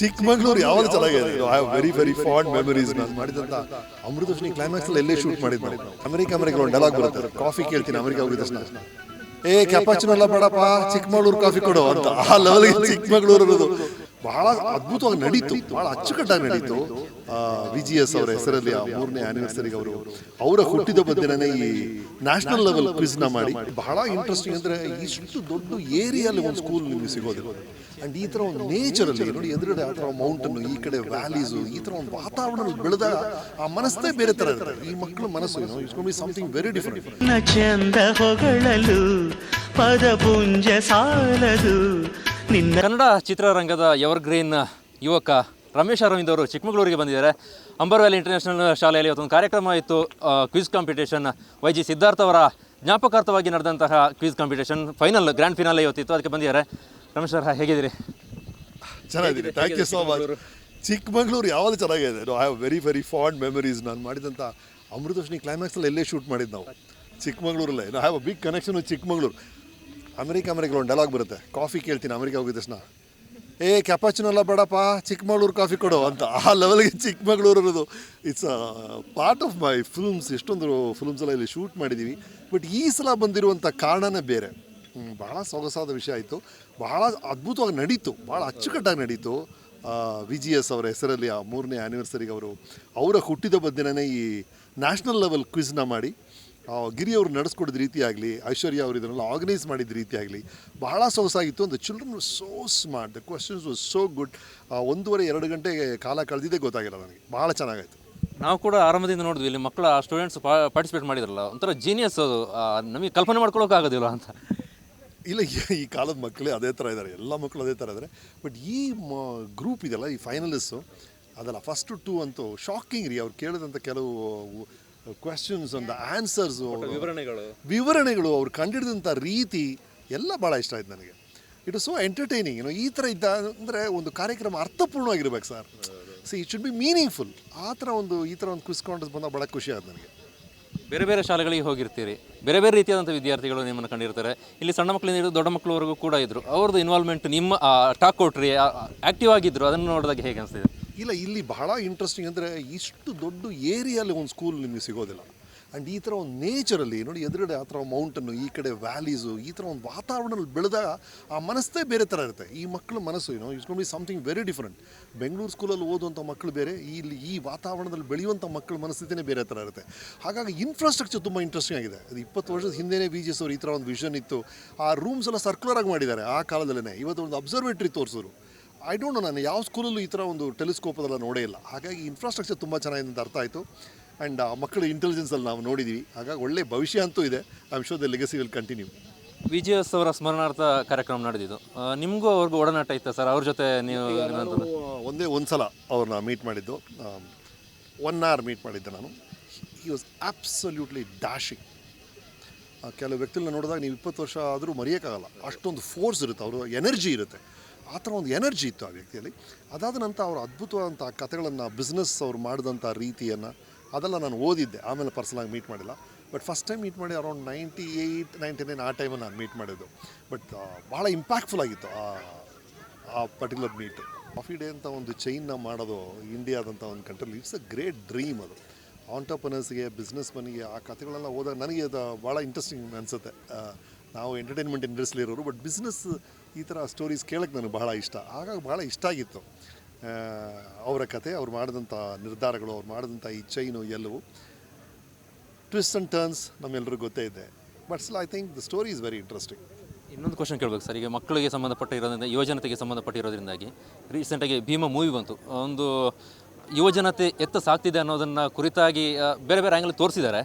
ಚಿಕ್ಕಮಂಗ್ಳೂರು ಯಾವಾಗ ಚೆನ್ನಾಗಿದೆ? I have very very fond memories ನಾನು ಮಾಡಿದಂತ ಅಮೃತಶ್ರೀ ಕ್ಲೈಮ್ಯಾಕ್ಸ್ ಅಲ್ಲಿ ಎಲ್ಲೇ ಶೂಟ್ ಮಾಡಿದ್ದು. ಮಾಡಿದ್ ಅಮೆರಿಕ ಅಮೆರಿಕ ಒಂದು ಡೈಲಾಗ್ ಬರುತ್ತೆ. ಕಾಫಿ ಕೇಳ್ತೀನಿ ಅಮೆರಿಕ ಹೋಗಿದ ತಕ್ಷಣ. ಏ ಕೆಪಾಚಿನಲ್ಲ ಬೇಡಪ್ಪ ಚಿಕ್ಕಮಗಳೂರು ಕಾಫಿ ಕೊಡು ಅಂತ. ಆ ಲೆವೆಲ್ಗೆ ಚಿಕ್ಕಮಗಳೂರು ಅನ್ನೋದು. ಬಹಳ ಅದ್ಭುತವಾಗಿ ನಡೀತು, ಬಹಳ ಅಚ್ಚುಕಟ್ಟಾಗಿ ನಡೀತು. ವಿ ಜಿ ಎಸ್ ಅವರ ಹೆಸರಲ್ಲಿ ಆ ಮೂರನೇ ಆನಿವರ್ಸರಿಗೆ ಅವರು ಅವರ ಹುಟ್ಟಿದ ದಿನನೇ ಈ ನ್ಯಾಷನಲ್ ಲೆವೆಲ್ ಕ್ವಿಸ್ನ ಮಾಡಿ. ಬಹಳ ಇಂಟ್ರೆಸ್ಟಿಂಗ್ ಅಂದ್ರೆ ಇಷ್ಟು ದೊಡ್ಡ ಏರಿಯಲ್ಲಿ ಒಂದು ಸ್ಕೂಲ್ ನಿಮಗೆ ಸಿಗೋದಿಲ್ಲ. ಅಂಡ್ ಈ ಥರ ಒಂದು ನೇಚರಲ್ಲಿ ನೋಡಿ, ಎದುರುಗಡೆ ಆ ಥರ ಮೌಂಟನ್ನು ಈ ಕಡೆ ವ್ಯಾಲೀಸು ಈ ಥರ ಒಂದು ವಾತಾವರಣ ಬೆಳೆದಾಗ ಆ ಮನಸ್ಸೇ ಬೇರೆ ತರ ಇರುತ್ತೆ ಈ ಮಕ್ಕಳ ಮನಸ್ಸು ಇಟ್ಕೊಂಡು ಸಮಥಿಂಗ್ ವೆರಿ ಡಿಫ್ರೆಂಟ್ ಚಂದ ಹೊಗಳಲು, ಪದಪುಂಜ ಸಾಲದು ನಿನ್ನ ಕನ್ನಡ ಚಿತ್ರರಂಗದ ಎವರ್ಗ್ರೀನ್ ಯುವಕ ರಮೇಶ್ ಅರವಿಂದ್ ಅವರು ಚಿಕ್ಕಮಗಳೂರಿಗೆ ಬಂದಿದ್ದಾರೆ. ಅಂಬರ್ ವ್ಯಾಲಿ ಇಂಟರ್ನ್ಯಾಷನಲ್ ಶಾಲೆಯಲ್ಲಿ ಇವತ್ತೊಂದು ಕಾರ್ಯಕ್ರಮ ಇತ್ತು quiz competition Y G Siddhartha ಅವರ ಜ್ಞಾಪಕಾರ್ಥವಾಗಿ ನಡೆದಂತಹ quiz competition final grand finale ಇವತ್ತಿತ್ತು. ಅದಕ್ಕೆ ಬಂದಿದ್ದಾರೆ. ರಮೇಶ್ ಸರ್ ಹೇಗಿದ್ದೀರಿ? ಚೆನ್ನಾಗಿದೆ thank you so much Chikkamagaluru ಯಾವಾಗ ಚೆನ್ನಾಗಿದೆ. I have very very fond memories ನಾನು ಮಾಡಿದಂಥ ಅಮೃತಶ್ನಿ ಕ್ಲೈಮ್ಯಾಕ್ಸಲ್ಲಿ ಎಲ್ಲೇ ಶೂಟ್ ಮಾಡಿದ್ದು ನಾವು. ಚಿಕ್ಕಮಗಳೂರಲ್ಲೇ. I have a big connection with Chikmagalur. America America ಒಂದು ಡೈಲಾಗ್ ಬರುತ್ತೆ. ಕಾಫಿ ಕೇಳ್ತೀನಿ, ಅಮೆರಿಕ ಹೋಗಿದ ತಕ್ಷಣ. ಏ ಕೆಪಾಚಿನಲ್ಲ ಬೇಡಪ್ಪ, ಚಿಕ್ಕಮಗಳೂರು ಕಾಫಿ ಕೊಡು ಅಂತ. ಆ ಲೆವೆಲ್ಗೆ ಚಿಕ್ಕಮಗಳೂರು ಇರೋದು. It's part of my films ಎಷ್ಟೊಂದು ಫಿಲ್ಮ್ಸ್ ಎಲ್ಲ ಇಲ್ಲಿ ಶೂಟ್ ಮಾಡಿದ್ದೀವಿ ಬಟ್ ಈ ಸಲ ಬಂದಿರುವಂಥ ಕಾರಣನೇ ಬೇರೆ. ಭಾಳ ಸೊಗಸಾದ ವಿಷಯ ಆಯಿತು. ಬಹಳ ಅದ್ಭುತವಾಗಿ ನಡೀತು. ಭಾಳ ಅಚ್ಚುಕಟ್ಟಾಗಿ ನಡೀತು. ವಿ ಜಿ ಎಸ್ ಅವರ ಹೆಸರಲ್ಲಿ, ಆ ಮೂರನೇ ಆ್ಯನಿವರ್ಸರಿಗೆ ಅವರು, ಅವರ ಹುಟ್ಟಿದ ದಿನನೇ ಈ ನ್ಯಾಷನಲ್ ಲೆವೆಲ್ ಕ್ವಿಜ್ನ ಮಾಡಿ ಆ, ಗಿರಿ ಅವರು ನಡೆಸ್ಕೊಡಿದ ರೀತಿ ಆಗಲಿ ಐಶ್ವರ್ಯ ಅವರು ಇದನ್ನೆಲ್ಲ ಆರ್ಗನೈಸ್ ಮಾಡಿದ ರೀತಿ ಆಗಲಿ ಬಹಳ ಸೊಗಸಾಗಿತ್ತು ಒಂದು children so smart the questions was so good ಒಂದೂವರೆ ಎರಡು ಗಂಟೆ ಕಾಲ ಕಳೆದಿದ್ದೇ ಗೊತ್ತಾಗಿಲ್ಲ ನನಗೆ. ಭಾಳ ಚೆನ್ನಾಗಾಯಿತು. ನಾವು ಕೂಡ ಆರಂಭದಿಂದ ನೋಡಿದ್ವಿ ಇಲ್ಲಿ ಮಕ್ಕಳ ಸ್ಟೂಡೆಂಟ್ಸ್ ಪಾರ್ಟಿಸಿಪೇಟ್ ಮಾಡಿದ್ರಲ್ಲ ಒಂಥರ ಜೀನಿಯಸ್ ಅದು. ನಮಗೆ ಕಲ್ಪನೆ ಮಾಡ್ಕೊಳ್ಳೋಕೆ ಆಗೋದಿಲ್ಲ ಅಂತ. ಇಲ್ಲ ಈ- ಈ ಕಾಲದ ಮಕ್ಕಳೇ ಅದೇ ಥರ ಇದ್ದಾರೆ ಎಲ್ಲ ಮಕ್ಕಳು ಅದೇ ಥರ ಇದ್ದಾರೆ ಬಟ್ ಈ ಮ ಗ್ರೂಪ್ ಇದೆಯಲ್ಲ ಈ ಫೈನಲಿಸ್ಟು ಅದಲ್ಲ ಫಸ್ಟು ಟೂ ಅಂತೂ ಶಾಕಿಂಗ್ ರೀ. ಅವ್ರು ಕೇಳಿದಂಥ ಕೆಲವು ಕ್ವೆಶನ್ಸ್ ಒಂದು ಆನ್ಸರ್ಸು ವಿವರಣೆಗಳು. ವಿವರಣೆಗಳು ಅವ್ರು ಕಂಡಿಡಿದಂಥ ರೀತಿ ಎಲ್ಲ ಭಾಳ ಇಷ್ಟ ಆಯ್ತು ನನಗೆ. ಇಟ್ ಸೋ ಎಂಟರ್ಟೈನಿಂಗ್ ಏನು ಈ ಥರ ಇದ್ದ ಅಂದರೆ ಒಂದು ಕಾರ್ಯಕ್ರಮ ಅರ್ಥಪೂರ್ಣವಾಗಿರ್ಬೇಕು sir see it should be meaningful ಆ ಥರ ಒಂದು ಈ ಥರ ಒಂದು ಕುಸ್ಕೊಂಡು ಕಾಂಟೆಸ್ಟ್ ಬಂದಾಗ ಭಾಳ ಖುಷಿ ಆಯ್ತು ನನಗೆ. ಬೇರೆ ಬೇರೆ ಶಾಲೆಗಳಿಗೆ ಹೋಗಿರ್ತೀರಿ. ಬೇರೆ ಬೇರೆ ರೀತಿಯಾದಂಥ ವಿದ್ಯಾರ್ಥಿಗಳು ನಿಮ್ಮನ್ನು ಕಂಡಿರ್ತಾರೆ. ಇಲ್ಲಿ ಸಣ್ಣ ಮಕ್ಕಳಿಂದ ಹಿಡಿದು ದೊಡ್ಡ ಮಕ್ಕಳವರೆಗೂ ಕೂಡ ಇದ್ದರು ಅವ್ರದ್ದು ಇನ್ವಾಲ್ವ್ಮೆಂಟ್ ನಿಮ್ಮ ಟಾಕ್ ಕೊಟ್ರಿ ಆಕ್ಟಿವ್ ಆಗಿದ್ದರು ಅದನ್ನು ನೋಡಿದಾಗ ಹೇಗೆ ಅನಿಸ್ತಿದೆ? ಇಲ್ಲ, ಇಲ್ಲಿ ಬಹಳ ಇಂಟ್ರೆಸ್ಟಿಂಗ್ ಅಂದರೆ ಇಷ್ಟು ದೊಡ್ಡ ಏರಿಯಲ್ಲಿ ಒಂದು ಸ್ಕೂಲ್ ನಿಮಗೆ ಸಿಗೋದಿಲ್ಲ. ಆ್ಯಂಡ್ ಈ ಥರ ಒಂದು ನೇಚರಲ್ಲಿ ನೋಡಿ ಎದುರುಗಡೆ ಆ ಥರ ಮೌಂಟನ್ನು ಈ ಕಡೆ ವ್ಯಾಲೀಸು ಈ ಥರ ಒಂದು ವಾತಾವರಣದಲ್ಲಿ ಬೆಳೆದಾಗ ಆ ಮನಸ್ಸೇ ಬೇರೆ ಥರ ಇರುತ್ತೆ. ಈ ಮಕ್ಕಳ ಮನಸ್ಸು ಏನೋ it's be something very different Bengaluru ಸ್ಕೂಲಲ್ಲಿ ಓದುವಂಥ ಮಕ್ಕಳು ಬೇರೆ, ಇಲ್ಲಿ ಈ ವಾತಾವರಣದಲ್ಲಿ ಬೆಳೆಯುವಂಥ ಮಕ್ಕಳ ಮನಸ್ಥಿತಿನೇ ಬೇರೆ ಥರ ಇರುತ್ತೆ. ಹಾಗಾಗಿ ಇನ್ಫ್ರಾಸ್ಟ್ರಕ್ಚರ್ ತುಂಬ ಇಂಟ್ರೆಸ್ಟಿಂಗ್ ಆಗಿದೆ. ಅದು ಇಪ್ಪತ್ತು ವರ್ಷದ ಹಿಂದೆನೇ ವಿ ಜಿ ಅವರು ಈ ಥರ ಒಂದು ವಿಷನ್ ಇತ್ತು. ಆ ರೂಮ್ಸ್ ಎಲ್ಲ ಸರ್ಕ್ಯುಲರ್ ಆಗಿ ಮಾಡಿದ್ದಾರೆ ಆ ಕಾಲದಲ್ಲೇ ಇವತ್ತು ಒಂದು ಅಬ್ಸರ್ವೇಟ್ರಿ ತೋರಿಸಿದ್ರು ಐ ಡೋಂಟ್ ನೋ ನಾನು ಯಾವ ಸ್ಕೂಲಲ್ಲೂ ಈ ಥರ ಒಂದು ಟೆಲಿಸ್ಕೋಪ್ ಅದೆಲ್ಲ ನೋಡೇ ಇಲ್ಲ. ಹಾಗಾಗಿ ಇನ್ಫ್ರಾಸ್ಟ್ರಕ್ಚರ್ ತುಂಬ ಚೆನ್ನಾಗಿದೆ ಅಂತ ಅರ್ಥ ಆಯಿತು. ಆ್ಯಂಡ್ ಆ ಮಕ್ಕಳ ಇಂಟೆಲಿಜೆನ್ಸಲ್ಲಿ ನಾವು ನೋಡಿದ್ದೀವಿ ಹಾಗಾಗಿ ಒಳ್ಳೆ ಭವಿಷ್ಯ ಅಂತೂ ಇದೆ. I am sure the legacy will continue V G S ಅವರ ಸ್ಮರಣಾರ್ಥ ಕಾರ್ಯಕ್ರಮ ನಡೆದಿದ್ದು. ನಿಮಗೂ ಅವ್ರಿಗೂ ಒಡನಾಟ ಇತ್ತು ಸರ್? ಅವ್ರ ಜೊತೆ ನೀವು ಒಂದೇ ಒಂದು ಸಲ ಅವ್ರನ್ನ ಮೀಟ್ ಮಾಡಿದ್ದು. ಒನ್ ಅವರ್ ಮೀಟ್ ಮಾಡಿದ್ದೆ ನಾನು. ಹಿ ವಾಸ್ ಆಬ್ಸಲ್ಯೂಟ್ಲಿ ಡ್ಯಾಶಿಂಗ್ ಕೆಲವು ವ್ಯಕ್ತಿಗಳನ್ನ ನೋಡಿದಾಗ ನೀವು ಇಪ್ಪತ್ತು ವರ್ಷ ಆದರೂ ಮರೆಯೋಕ್ಕಾಗಲ್ಲ. ಅಷ್ಟೊಂದು ಫೋರ್ಸ್ ಇರುತ್ತೆ. ಅವರು ಎನರ್ಜಿ ಇರುತ್ತೆ. ಆ ಥರ ಒಂದು ಎನರ್ಜಿ ಇತ್ತು ಆ ವ್ಯಕ್ತಿಯಲ್ಲಿ. ಅದಾದ ನಂತರ ಅವರು ಅದ್ಭುತವಾದಂಥ ಕಥೆಗಳನ್ನು ಬಿಸ್ನೆಸ್ ಅವ್ರು ಮಾಡಿದಂಥ ರೀತಿಯನ್ನು ಅದೆಲ್ಲ ನಾನು ಓದಿದ್ದೆ. ಆಮೇಲೆ ಪರ್ಸನಲಾಗಿ ಮೀಟ್ ಮಾಡಿಲ್ಲ. ಬಟ್ ಫಸ್ಟ್ ಟೈಮ್ ಮೀಟ್ ಮಾಡಿ around ninety eight ninety nine ಆ ಟೈಮಲ್ಲಿ ನಾನು ಮೀಟ್ ಮಾಡಿದ್ದು. ಬಟ್ ಭಾಳ ಇಂಪ್ಯಾಕ್ಟ್ಫುಲ್ ಆಗಿತ್ತು ಆ ಆ ಪರ್ಟಿಕ್ಯುಲರ್ ಮೀಟ್ ಕಾಫಿ ಡೇ ಅಂತ ಒಂದು ಚೈನ್ನ ಮಾಡೋದು ಇಂಡಿಯಾದಂಥ ಒಂದು ಕಂಟ್ರಿಲಿ ಇಟ್ಸ್ ಅ ಗ್ರೇಟ್ ಡ್ರೀಮ್ ಅದು. ಆಂಟರ್ಪ್ರನರ್ಸ್ಗೆ ಬಿಸ್ನೆಸ್ ಮನಿಗೆ ಆ ಕಥೆಗಳೆಲ್ಲ ಓದಾಗ ನನಗೆ ಅದು ಭಾಳ ಇಂಟ್ರೆಸ್ಟಿಂಗ್ ಅನಿಸುತ್ತೆ. ನಾವು ಎಂಟರ್ಟೈನ್ಮೆಂಟ್ ಇಂಡಸ್ಟ್ರಿ ಇರೋರು ಬಟ್ ಬಿಸ್ನೆಸ್ ಈ ಥರ ಸ್ಟೋರೀಸ್ ಕೇಳೋಕ್ಕೆ ನನಗೆ ಬಹಳ ಇಷ್ಟ. ಆಗ ಭಾಳ ಇಷ್ಟ ಆಗಿತ್ತು. ಅವರ ಕತೆ, ಅವ್ರು ಮಾಡಿದಂಥ ನಿರ್ಧಾರಗಳು, ಅವ್ರು ಮಾಡಿದಂಥ ಈ ಚೈನು ಎಲ್ಲವೂ. ಟ್ವಿಸ್ಟ್ ಆ್ಯಂಡ್ ಟರ್ನ್ಸ್ ನಮ್ಮೆಲ್ಲರಿಗೂ ಗೊತ್ತೇ ಇದೆ. But still I think the story is very interesting ಇನ್ನೊಂದು ಕ್ವಶನ್ ಕೇಳಬೇಕು ಸರ್. ಈಗ ಮಕ್ಕಳಿಗೆ ಸಂಬಂಧಪಟ್ಟಿರೋದ್ರಿಂದ, ಯುವಜನತೆಗೆ ಸಂಬಂಧಪಟ್ಟಿರೋದ್ರಿಂದಾಗಿ ರೀಸೆಂಟಾಗಿ ಭೀಮಾ ಮೂವಿ ಬಂತು. ಒಂದು ಯುವಜನತೆ ಎತ್ತ ಸಾಕ್ತಿದೆ ಅನ್ನೋದನ್ನು ಕುರಿತಾಗಿ ಬೇರೆ ಬೇರೆ ಆ್ಯಂಗಲ್ ತೋರಿಸಿದ್ದಾರೆ.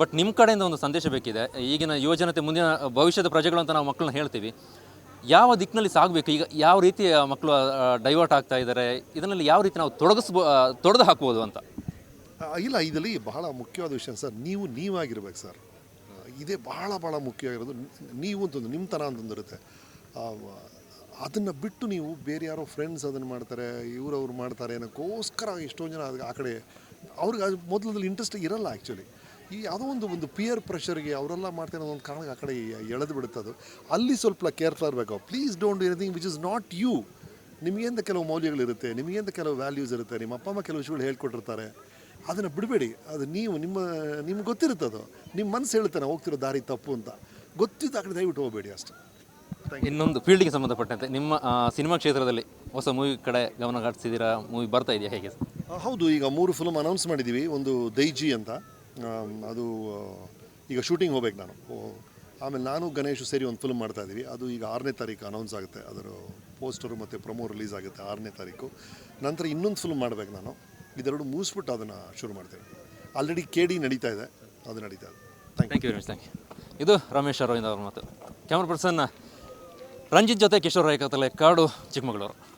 ಬಟ್ ನಿಮ್ಮ ಕಡೆಯಿಂದ ಒಂದು ಸಂದೇಶ ಬೇಕಿದೆ. ಈಗಿನ ಯುವಜನತೆ ಮುಂದಿನ ಭವಿಷ್ಯದ ಪ್ರಜೆಗಳು ಅಂತ ನಾವು ಮಕ್ಕಳನ್ನ ಹೇಳ್ತೀವಿ. ಯಾವ ದಿಕ್ಕಿನಲ್ಲಿ ಸಾಗಬೇಕು? ಈಗ ಯಾವ ರೀತಿ ಮಕ್ಕಳು ಡೈವರ್ಟ್ ಆಗ್ತಾ ಇದ್ದಾರೆ ಇದರಲ್ಲಿ ಯಾವ ರೀತಿ ನಾವು ತೊಡಗಿಸ್ಬೋ ತೊಡೆದು ಹಾಕ್ಬೋದು ಅಂತ? ಇಲ್ಲ, ಇದರಲ್ಲಿ ಬಹಳ ಮುಖ್ಯವಾದ ವಿಷಯ ಸರ್, ನೀವು ನೀವಾಗಿರ್ಬೇಕು ಸರ್. ಇದೇ ಬಹಳ ಭಾಳ ಮುಖ್ಯವಾಗಿರೋದು ನೀವು ಅಂತಂದು ನಿಮ್ಮತನ ಅಂತಂದಿರುತ್ತೆ ಅದನ್ನು ಬಿಟ್ಟು ನೀವು ಬೇರೆ ಯಾರೋ ಫ್ರೆಂಡ್ಸ್ ಅದನ್ನು ಮಾಡ್ತಾರೆ, ಇವ್ರವ್ರು ಮಾಡ್ತಾರೆ ಅನ್ನೋಕ್ಕೋಸ್ಕರ ಎಷ್ಟೊಂದು ಜನ ಆ ಕಡೆ, ಅವ್ರಿಗೆ ಅದು ಮೊದಲದಲ್ಲಿ ಇಂಟ್ರೆಸ್ಟ್ ಇರಲ್ಲ ಆ್ಯಕ್ಚುಲಿ ಈ ಯಾವುದೋ ಒಂದು ಒಂದು ಪಿಯರ್ ಪ್ರೆಷರ್ಗೆ ಅವರೆಲ್ಲ ಮಾಡ್ತಾರೆ ಒಂದು ಕಾರಣಕ್ಕೆ ಆ ಕಡೆ ಎಳೆದು ಬಿಡುತ್ತೆ ಅದು. ಅಲ್ಲಿ ಸ್ವಲ್ಪ ಕೇರ್ಫುಲ್ ಇರಬೇಕು please don't anything which is not you ನಿಮಗೆಂದ ಕೆಲವು ಮೌಲ್ಯಗಳಿರುತ್ತೆ ನಿಮಗೆಂದ ಕೆಲವು ವ್ಯಾಲ್ಯೂಸ್ ಇರುತ್ತೆ ನಿಮ್ಮ ಅಪ್ಪ ಅಮ್ಮ ಕೆಲವು ವಿಷಯಗಳು ಹೇಳ್ಕೊಟ್ಟಿರ್ತಾರೆ. ಅದನ್ನು ಬಿಡಬೇಡಿ. ಅದು ನೀವು ನಿಮ್ಮ ನಿಮ್ಗೆ ಗೊತ್ತಿರುತ್ತೆ ಅದು. ನಿಮ್ಮ ಮನಸ್ಸು ಹೇಳ್ತಾನೆ ಹೋಗ್ತಿರೋ ದಾರಿ ತಪ್ಪು ಅಂತ. ಗೊತ್ತಿದ್ದ ಆ ಕಡೆ ದಯವಿಟ್ಟು ಹೋಗಬೇಡಿ ಅಷ್ಟೇ. ಇನ್ನೊಂದು ಫೀಲ್ಡ್ಗೆ ಸಂಬಂಧಪಟ್ಟಂತೆ ನಿಮ್ಮ ಸಿನಿಮಾ ಕ್ಷೇತ್ರದಲ್ಲಿ ಹೊಸ ಮೂವಿ ಕಡೆ ಗಮನ ಹರಿಸಿದ್ದೀರಾ ಮೂವಿ ಬರ್ತಾ ಇದೆಯಾ ಹೇಗೆ? ಹೌದು ಈಗ ಮೂರು ಫಿಲ್ಮ್ ಅನೌನ್ಸ್ ಮಾಡಿದ್ದೀವಿ. ಒಂದು ದೈಜಿ ಅಂತ. ಅದು ಈಗ ಶೂಟಿಂಗ್ ಹೋಗ್ಬೇಕು ನಾನು. ಆಮೇಲೆ ನಾನು ಗಣೇಶು ಸೇರಿ ಒಂದು ಫಿಲ್ಮ್ ಮಾಡ್ತಾ ಇದ್ದೀವಿ. ಅದು ಈಗ ಆರನೇ ತಾರೀಕು ಅನೌನ್ಸ್ ಆಗುತ್ತೆ. ಅದರ ಪೋಸ್ಟರು ಮತ್ತು ಪ್ರೊಮೋ ರಿಲೀಸ್ ಆಗುತ್ತೆ ಆರನೇ ತಾರೀಕು. ನಂತರ ಇನ್ನೊಂದು ಫಿಲ್ಮ್ ಮಾಡಬೇಕು ನಾನು. ಇದೆರಡು ಮುಗಿಸ್ಬಿಟ್ಟು ಅದನ್ನು ಶುರು ಮಾಡ್ತೇನೆ. ಆಲ್ರೆಡಿ ಕೆ ಡಿ ನಡೀತಾ ಇದೆ. ಅದು ನಡೀತಾ ಇದೆ. ಥ್ಯಾಂಕ್ ಯು ಥ್ಯಾಂಕ್ ಯು ಇದು ರಮೇಶ್ ಅರವಿಂದ್ ಅವ್ರ ಮಾತು. ಕ್ಯಾಮ್ರಾ ಪರ್ಸನ್ ರಂಜಿತ್ ಜೊತೆ ಕಿಶೋರ್ ಕಥಲೆ ಕಾಡು ಚಿಕ್ಕಮಗಳೂರು.